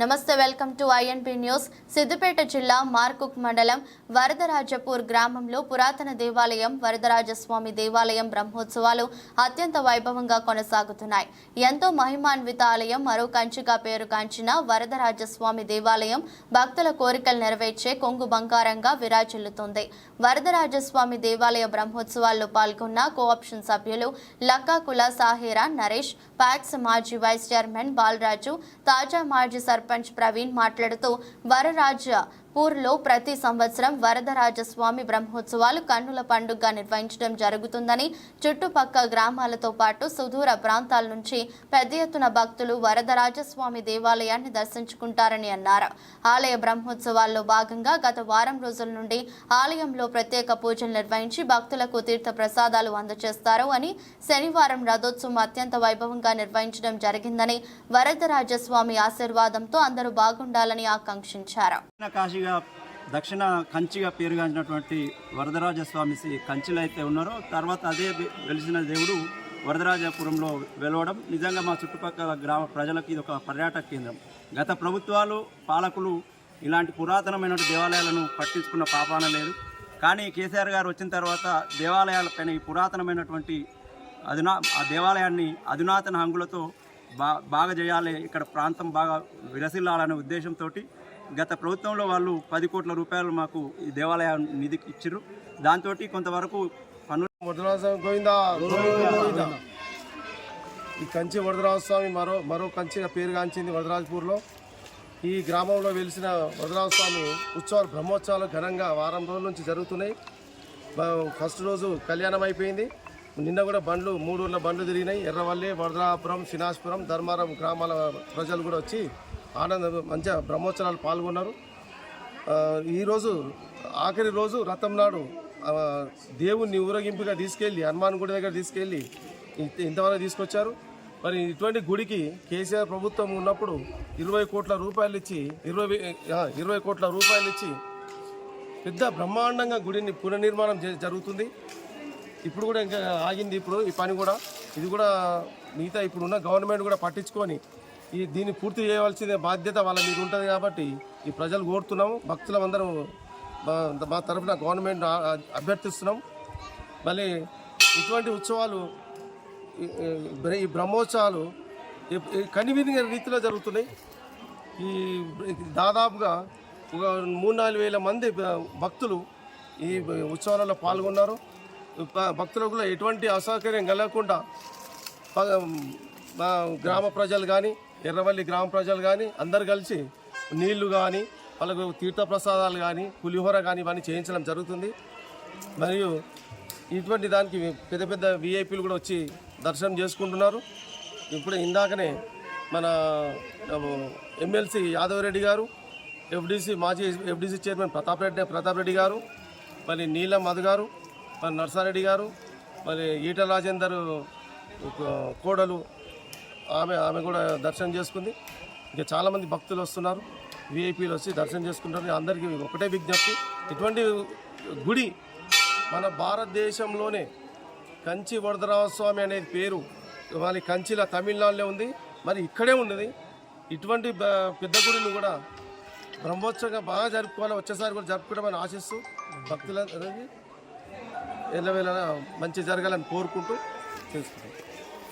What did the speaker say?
నమస్తే welcome to INP news. Siddipet జిల్లా మార్కుక్ మండలం వరదరాజపూర్ గ్రామంలో పురాతన దేవాలయం వరదరాజస్వామి దేవాలయం బ్రహ్మోత్సవాలు అత్యంత వైభవంగా కొనసాగుతున్నాయి. ఎంతో మహిమాన్విత ఆలయం మరో కంచిగా పేరుగాంచిన వరదరాజస్వామి దేవాలయం భక్తుల కోరికలు నెరవేర్చే కొంగు బంగారంగా విరాజిల్లుతుంది. వరదరాజస్వామి దేవాలయ బ్రహ్మోత్సవాల్లో పాల్గొన్న కోఆప్షన్ సభ్యులు లక్కా కుల సాహేరా నరేష్ ప్యాక్స్ మాజీ వైస్ చైర్మన్ బాలరాజు తాజా మాజీ సర్పంచ్ ప్రవీణ్ మాట్లాడుతూ వరరాజ పూర్లో ప్రతి సంవత్సరం వరదరాజస్వామి బ్రహ్మోత్సవాలు కన్నుల పండుగగా నిర్వహించడం జరుగుతుందని చుట్టుపక్క గ్రామాలతో పాటు సుదూర ప్రాంతాల నుంచి పెద్ద ఎత్తున భక్తులు వరదరాజస్వామి దేవాలయాన్ని దర్శించుకుంటారని అన్నారు. ఆలయ బ్రహ్మోత్సవాల్లో భాగంగా గత వారం రోజుల నుండి ఆలయంలో ప్రత్యేక పూజలు నిర్వహించి భక్తులకు తీర్థ ప్రసాదాలు అందజేస్తారు అని శనివారం రథోత్సవం అత్యంత వైభవంగా నిర్వహించడం జరిగిందని వరదరాజస్వామి ఆశీర్వాదంతో అందరూ బాగుండాలని ఆకాంక్షించారు. దక్షిణ దక్షిణ కంచిగా పేరుగాంచినటువంటి వరదరాజ స్వామి కంచిలో అయితే ఉన్నారో తర్వాత అదే వెలిసిన దేవుడు వరదరాజపురంలో వెలవడం. నిజంగా మా చుట్టుపక్కల గ్రామ ప్రజలకు ఇది ఒక పర్యాటక కేంద్రం. గత ప్రభుత్వాలు పాలకులు ఇలాంటి పురాతనమైన దేవాలయాలను పట్టించుకున్న పాపాన లేదు. కానీ కేసీఆర్ గారు వచ్చిన తర్వాత దేవాలయాలపైన ఈ పురాతనమైనటువంటి అధునా ఆ దేవాలయాన్ని అధునాతన హంగులతో బా బాగా చేయాలి. ఇక్కడ ప్రాంతం బాగా విరసిల్లాలనే ఉద్దేశంతో గత ప్రభుత్వంలో వాళ్ళు పది కోట్ల రూపాయలు మాకు ఈ దేవాలయ నిధికి ఇచ్చారు దాంతో కొంతవరకు పన్నులు గోవిందా? ఈ కంచి వరదరాజస్వామి మరో మరో కంచిగా పేరుగాంచింది వరదరాజపూర్లో ఈ గ్రామంలో వెలిసిన వరదరాజస్వామి ఉత్సవాలు బ్రహ్మోత్సవాలు ఘనంగా వారం రోజుల నుంచి జరుగుతున్నాయి. ఫస్ట్ రోజు కళ్యాణం అయిపోయింది. నిన్న కూడా బండ్లు మూడు ఊళ్ళ బండ్లు తిరిగినాయి. ఎర్రవల్లి వరదరాపురం శ్రీనాథపురం ధర్మారం గ్రామాల ప్రజలు కూడా వచ్చి ఆనంద మంచిగా బ్రహ్మోత్సవాలు పాల్గొన్నారు. ఈరోజు ఆఖరి రోజు రథం నాడు దేవుణ్ణి ఊరేగింపుగా తీసుకెళ్ళి హనుమాన్ గుడి దగ్గర తీసుకెళ్ళి ఇంత- ఇంతవరకు తీసుకొచ్చారు. మరి ఇటువంటి గుడికి కేసీఆర్ ప్రభుత్వం ఉన్నప్పుడు ఇరవై కోట్ల రూపాయలు ఇచ్చి ఇరవై ఇరవై కోట్ల రూపాయలు ఇచ్చి పెద్ద బ్రహ్మాండంగా గుడిని పునర్నిర్మాణం జరుగుతుంది. ఇప్పుడు కూడా ఇంకా ఆగింది ఇప్పుడు ఈ పని కూడా. ఇది కూడా మిగతా ఇప్పుడున్న గవర్నమెంట్ కూడా పట్టించుకొని ఈ దీన్ని పూర్తి చేయవలసిన బాధ్యత వాళ్ళ మీద ఉంటుంది కాబట్టి ఈ ప్రజలు కోరుతున్నాము. భక్తులం అందరం మా- తరఫున గవర్నమెంట్ అభ్యర్థిస్తున్నాం. మళ్ళీ ఇటువంటి ఉత్సవాలు ఈ- బ్రహ్మోత్సవాలు కనివిని రీతిలో జరుగుతున్నాయి. ఈ దాదాపుగా ఒక మూడు నాలుగు వేల మంది భక్తులు ఈ ఉత్సవాలలో పాల్గొన్నారు. భక్తులకు కూడా ఎటువంటి అసౌకర్యం కలగకుండా ప- మా గ్రామ ప్రజలు కానీ ఎర్రవల్లి గ్రామ ప్రజలు కానీ అందరు కలిసి నీళ్ళు కానీ వాళ్ళకు తీర్థప్రసాదాలు కానీ పులిహోర కానీ ఇవన్నీ చేయించడం జరుగుతుంది. మరియు ఇటువంటి దానికి పెద్ద పెద్ద విఐపీలు కూడా వచ్చి దర్శనం చేసుకుంటున్నారు. ఇప్పుడు ఇందాకనే మన ఎమ్మెల్సీ యాదవ్ రెడ్డి గారు ఎఫ్డీసీ మాజీ ఎఫ్డీసీ చైర్మన్ ప్రతాప్ రెడ్డి ప్రతాప్ రెడ్డి గారు మరి నీలం మధు గారు మరి నర్సారెడ్డి గారు మరి ఈటల రాజేందర్ కోడలు ఆమె ఆమె కూడా దర్శనం చేసుకుంది. ఇంకా చాలామంది భక్తులు వస్తున్నారు. విఐపీలు వచ్చి దర్శనం చేసుకుంటారు. అందరికీ ఒకటే విజ్ఞప్తి. ఇటువంటి గుడి మన భారతదేశంలోనే కంచి వరదరామస్వామి అనేది పేరు వాళ్ళ కంచిలో తమిళనాడులో ఉంది. మరి ఇక్కడే ఉన్నది. ఇటువంటి పెద్ద గుడిని కూడా బ్రహ్మోత్సవంగా బాగా జరుపుకోవాలి. వచ్చేసారి కూడా జరుపుకోవడం ఆశిస్తూ భక్తులందరికీ ఎల్లవేళ మంచి జరగాలని కోరుకుంటూ తెలుసుకుంటాం